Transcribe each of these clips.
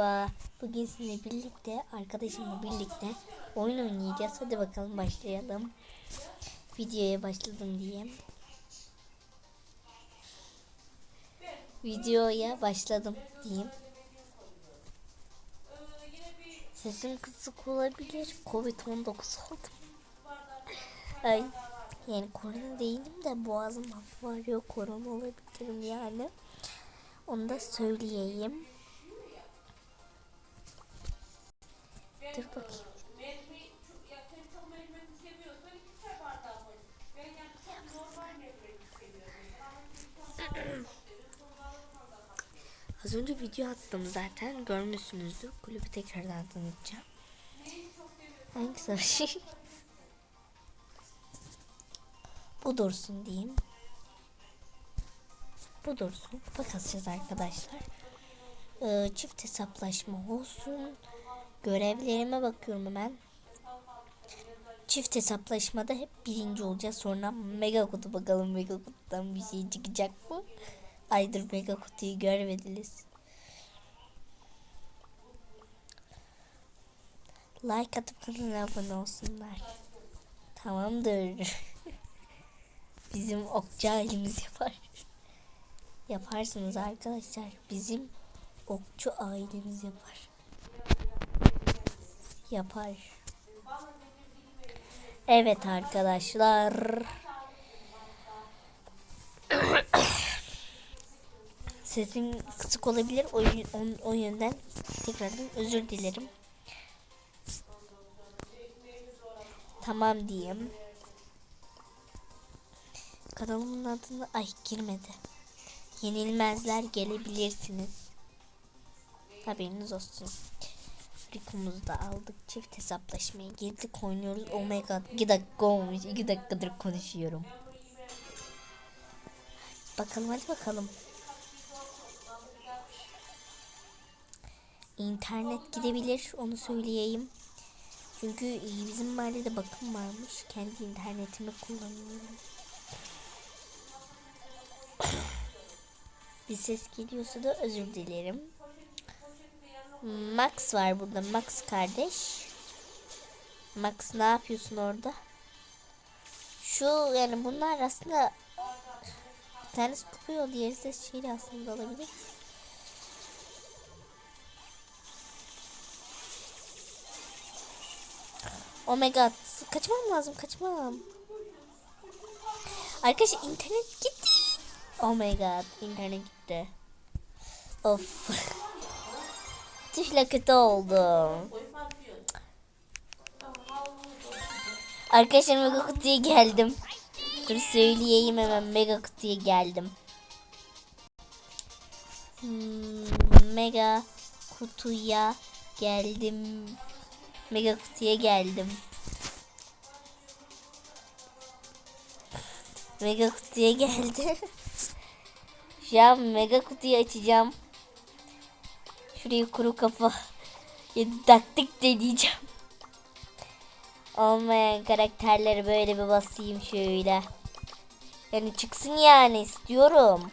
Merhaba. Bugün sizinle birlikte, arkadaşımla birlikte oyun oynayacağız. Hadi bakalım başlayalım. Videoya başladım diyeyim. Videoya başladım diyeyim. Sesim kısık olabilir. Covid-19 oldum. Ay. Yani korona değilim de boğazım hafif ağrıyor. Korona olabilirim yani. Onu da söyleyeyim. Dur bakayım. Az önce video attım zaten. Görmüşsünüzdür. Kulübü tekrardan tanıtacağım. Hangisi? Bu dursun diyeyim. Bu dursun. Bakacağız arkadaşlar. Ee, çift hesaplaşma olsun. Görevlerime bakıyorum hemen. Çift hesaplaşmada hep birinci olacağız. Sonra mega kutu bakalım mega kutudan bir şey çıkacak mı? Aydır mega kutuyu görmediniz. Like atıp kanala abone olsunlar. Tamamdır. Bizim okçu ailemiz yapar. Yaparsınız arkadaşlar. Bizim okçu ailemiz yapar. Yapar. Evet arkadaşlar. Sesim kısık olabilir. O, o, o yönden tekrardan özür dilerim. Tamam diyeyim. Kanalımın adını ay girmedi. Yenilmezler gelebilirsiniz. Haberiniz olsun. Rikomuzu da aldık. Çift hesaplaşmaya girdik oynuyoruz. Oh my god. 2 dakika olmuş. 2 dakikadır konuşuyorum. Bakalım hadi bakalım. İnternet gidebilir. Onu söyleyeyim. Çünkü bizim mahallede bakım varmış. Kendi internetimi kullanıyorum. Bir ses geliyorsa da özür dilerim. Max var burada. Max kardeş. Max ne yapıyorsun orada? Şu yani bunlar aslında bir tanesi kupa yol diğeri de şeyli aslında olabilir. Oh my god. Kaçmam lazım. Kaçmam. Arkadaşlar internet gitti. Oh my god. internet gitti. Of. Tühle kötü oldu. Arkadaşlar mega kutuya geldim. Dur söyleyeyim hemen mega kutuya geldim. Hmm, mega kutuya geldim. Mega kutuya geldim. Mega kutuya geldi. Şu an mega kutuyu açacağım. Şurayı kuru kafa yedi taktik deneyeceğim. Olmayan karakterleri böyle bir basayım şöyle. Yani çıksın yani istiyorum.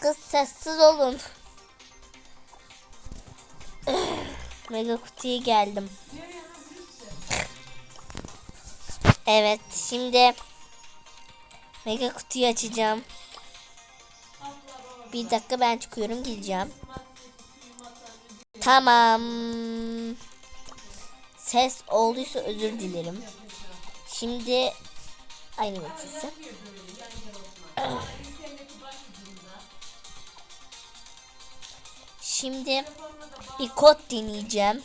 Kız sessiz olun. Mega kutuya geldim. Evet şimdi mega kutuyu açacağım. Bir dakika ben çıkıyorum gideceğim. Tamam. Ses olduysa özür dilerim. Şimdi aynı sesi. Şimdi bir kod deneyeceğim.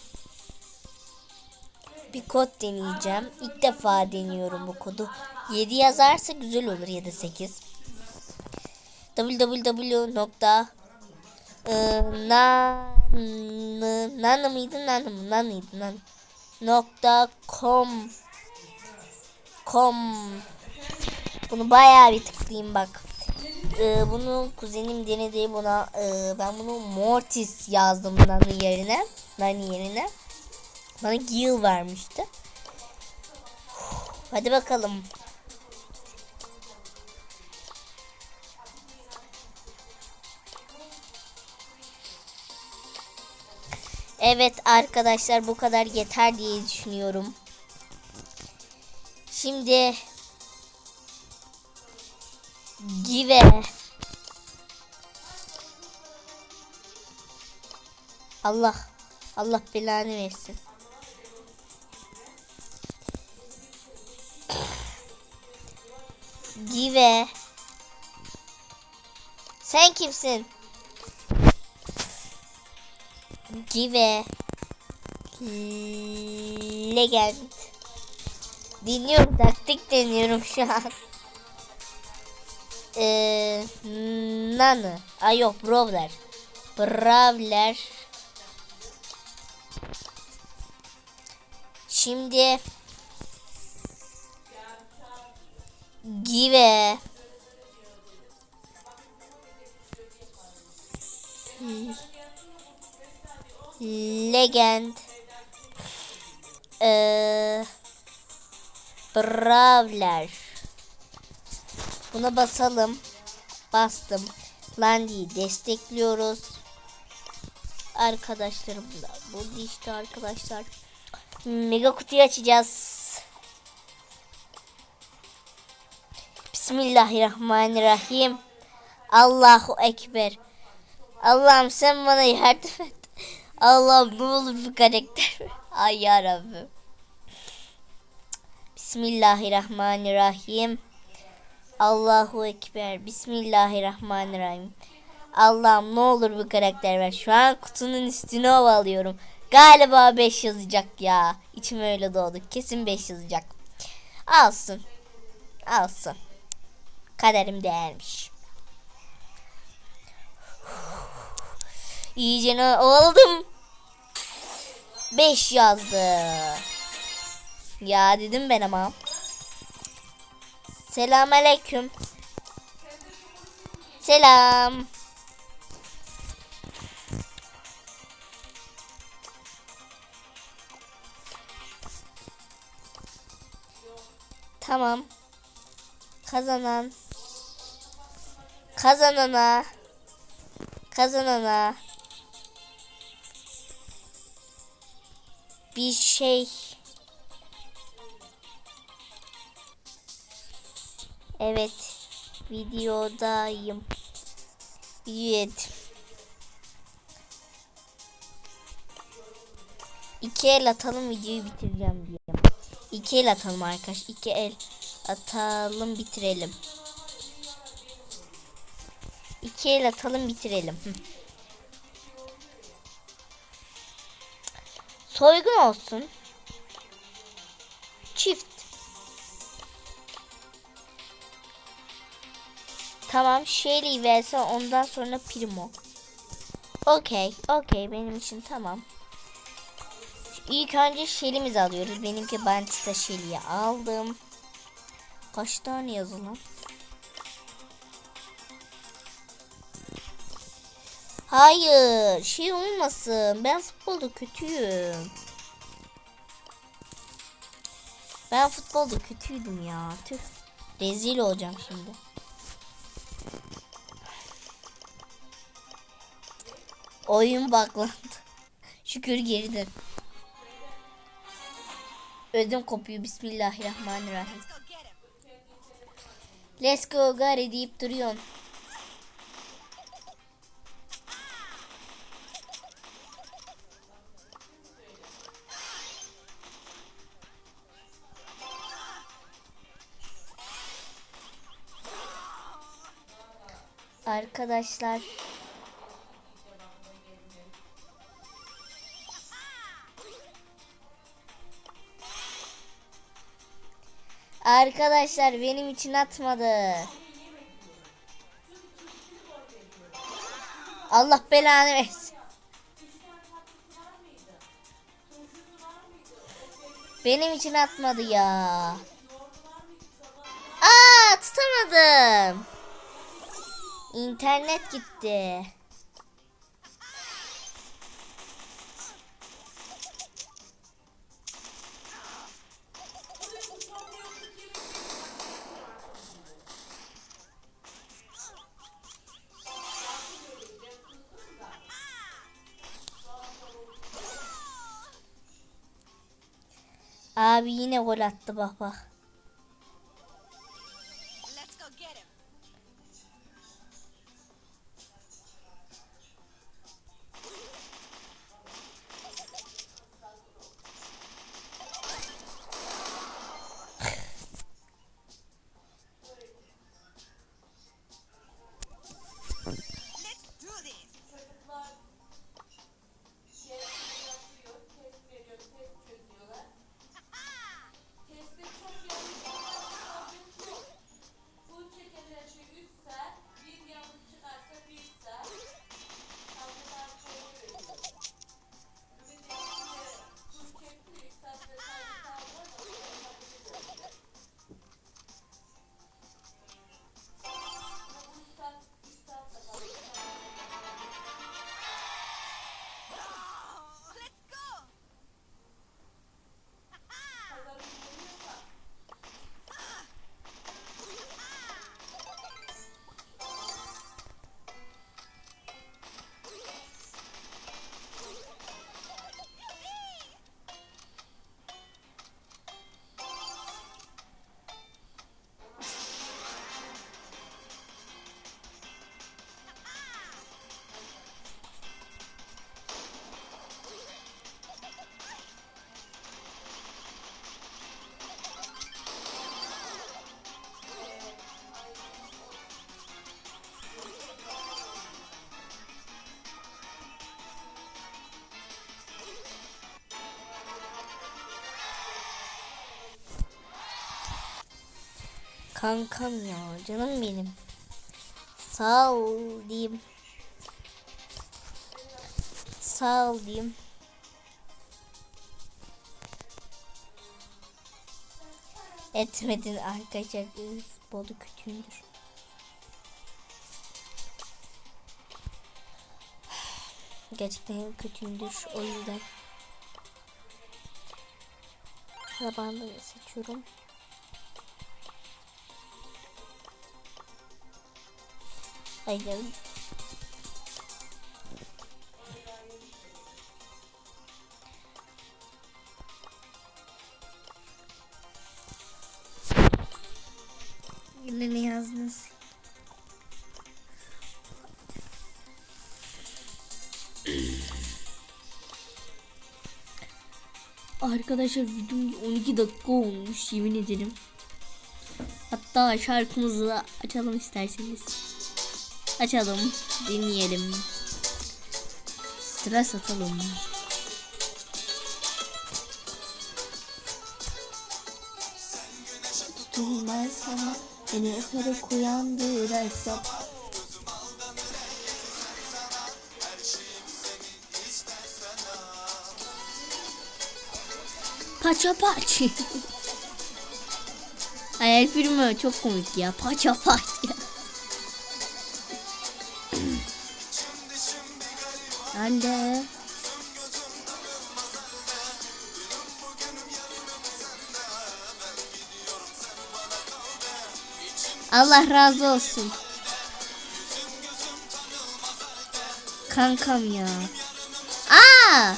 Bir kod deneyeceğim. İlk defa deniyorum bu kodu. 7 yazarsa güzel olur ya da 8. www nokta nana mıydı nana mı nanıydı nan nokta com com bunu bayağı bir tıklayayım bak ee, bunu kuzenim denedi buna e, ben bunu Mortis yazdım Nani yerine Nani yerine bana yıl vermişti. Hadi bakalım. Evet arkadaşlar bu kadar yeter diye düşünüyorum. Şimdi Give Allah Allah belanı versin. Give Sen kimsin? Give Legend Dinliyorum taktik deniyorum şu an. Ee, Nani. Ay yok Brawler. Brawler. Şimdi Give Legend ee, Brawler Buna basalım. Bastım. Landy'yi destekliyoruz. Arkadaşlarım da bu işte arkadaşlar. Mega kutuyu açacağız. Bismillahirrahmanirrahim. Allahu Ekber. Allah'ım sen bana yardım et. Allah'ım ne olur bir karakter. Ay yarabbim. Bismillahirrahmanirrahim. Allahu Ekber. Bismillahirrahmanirrahim. Allah'ım ne olur bir karakter ver. Şu an kutunun üstüne ovalıyorum. Galiba 5 yazacak ya. İçim öyle doğdu. Kesin 5 yazacak. Alsın. Alsın. Kaderim değermiş. İyice ne oldum. 5 yazdı. Ya dedim ben ama. Selam aleyküm. Selam. Tamam. Kazanan. Kazanana. Kazanana. Bir şey Evet. Videodayım. Evet. İki el atalım videoyu bitireceğim diye. İki el atalım arkadaş. İki el atalım bitirelim. İki el atalım bitirelim. Soygun olsun. Çift. Tamam Shelly verse ondan sonra Primo. Okey. Okey benim için tamam. İlk önce Shelly'mizi alıyoruz. Benimki Bantita Shelly'yi aldım. Kaç tane yazılan? Hayır, şey olmasın. Ben futbolda kötüyüm. Ben futbolda kötüydüm ya. Tüh. Rezil olacağım şimdi. Oyun baklandı. Şükür geri. Ödüm kopuyor. Bismillahirrahmanirrahim. Let's go gari deyip duruyorsun. Arkadaşlar Arkadaşlar benim için atmadı. Allah belanı versin. Benim için atmadı ya. Aa tutamadım. İnternet gitti. Abi yine gol attı bak bak. Kankam ya canım benim. Sağ ol diyeyim. Sağ ol diyeyim. Etmedin arkadaşlar. Futbolu kötüydür. Gerçekten kötüydür o yüzden. Arabanı seçiyorum. Hayır. Yine ne yazdınız? Arkadaşlar videom 12 dakika olmuş yemin ederim. Hatta şarkımızı da açalım isterseniz. Açalım, dinleyelim. Stres atalım. Tutulmaz sana beni öperek uyandırırsam. Paça paç. Hayal filmi çok komik ya. Paça paç ya. Anne. Allah razı olsun. Kankam ya. Aa!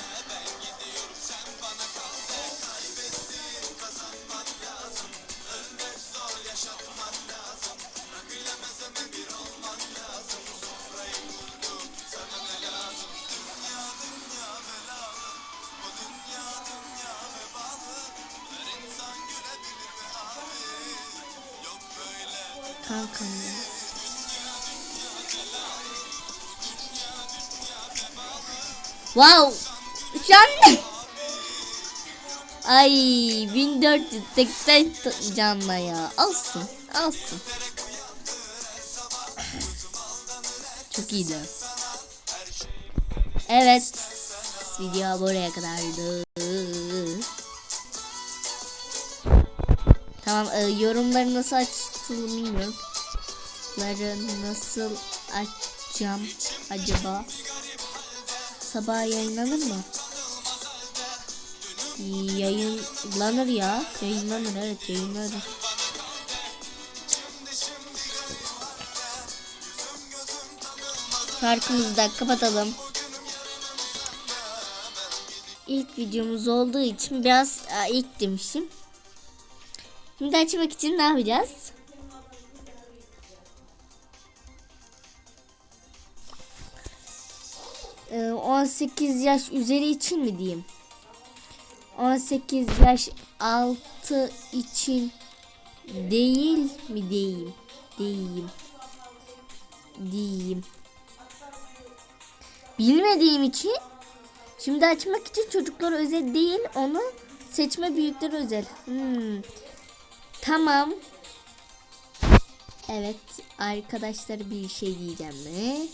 Kankam ya. Wow. Şu an Ay 1480 t- canla ya. Alsın. Alsın. Çok iyiydi. Evet. Video buraya kadardı. Tamam e, yorumları nasıl açtığımı bilmiyorum. Yorumları nasıl açacağım acaba? Sabah yayınlanır mı? Yayınlanır ya. Yayınlanır evet yayınlanır. Şarkımızı da kapatalım. ilk videomuz olduğu için biraz e, ilk demişim. Şimdi açmak için ne yapacağız? 18 yaş üzeri için mi diyeyim? 18 yaş altı için değil mi diyeyim? Diyeyim. Diyeyim. Bilmediğim için şimdi açmak için çocuklar özel değil onu seçme büyükler özel. Hmm. Tamam. Evet arkadaşlar bir şey diyeceğim mi?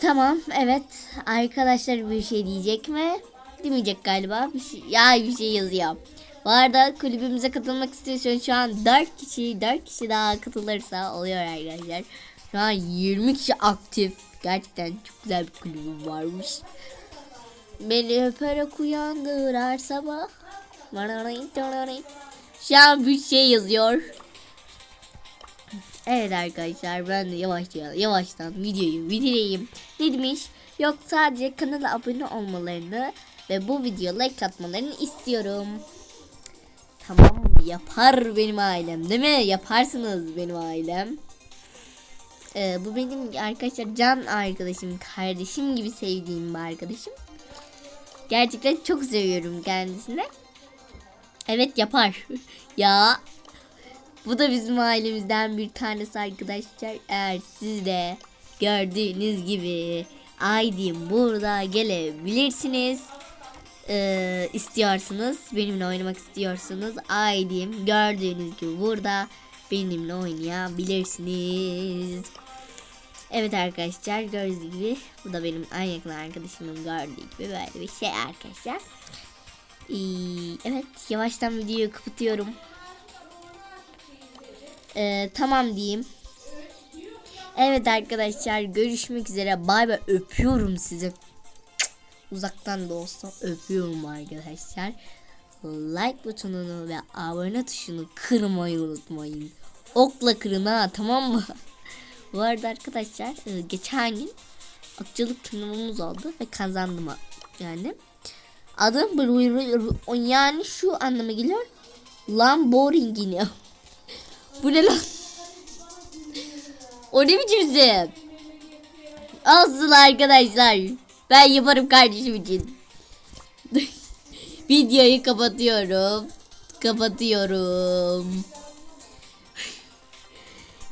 Tamam evet arkadaşlar bir şey diyecek mi? Demeyecek galiba. Bir şey, ya bir şey yazıyor. Bu arada kulübümüze katılmak istiyorsan şu an 4 kişi 4 kişi daha katılırsa oluyor arkadaşlar. Şu an 20 kişi aktif. Gerçekten çok güzel bir kulübüm varmış. Beni öperek uyandırar sabah. Şu an bir şey yazıyor. Evet arkadaşlar ben de yavaş yavaştan videoyu bitireyim. Ne demiş? Yok sadece kanala abone olmalarını ve bu video like atmalarını istiyorum. Tamam yapar benim ailem değil mi? Yaparsınız benim ailem. Ee, bu benim arkadaşlar can arkadaşım, kardeşim gibi sevdiğim bir arkadaşım. Gerçekten çok seviyorum kendisini. Evet yapar. ya bu da bizim ailemizden bir tanesi arkadaşlar. Eğer siz de gördüğünüz gibi Aydin burada gelebilirsiniz. Ee, istiyorsunuz. Benimle oynamak istiyorsunuz. Aydin gördüğünüz gibi burada benimle oynayabilirsiniz. Evet arkadaşlar gördüğünüz gibi bu da benim en yakın arkadaşımın gördüğü gibi böyle bir şey arkadaşlar. Ee, evet yavaştan videoyu kapatıyorum. Ee, tamam diyeyim. Evet arkadaşlar görüşmek üzere. Bay bay öpüyorum sizi. Uzaktan da olsa öpüyorum arkadaşlar. Like butonunu ve abone tuşunu kırmayı unutmayın. Okla kırın ha tamam mı? Bu arada arkadaşlar e, geçen gün akçılık turnuvamız oldu ve kazandım yani. Adım yani şu anlama geliyor. Lamborghini. Bu ne lan? O ne biçim isim? Olsun arkadaşlar. Ben yaparım kardeşim için. Videoyu kapatıyorum. Kapatıyorum.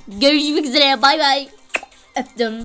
Görüşmek üzere. Bay bay. Öptüm.